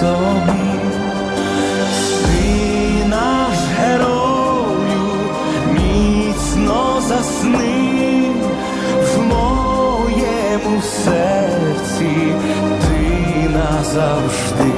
Собі, ти наш герою, міцно засни в моєму серці, ти назавжди.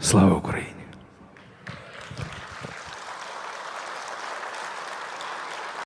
Слава Україні!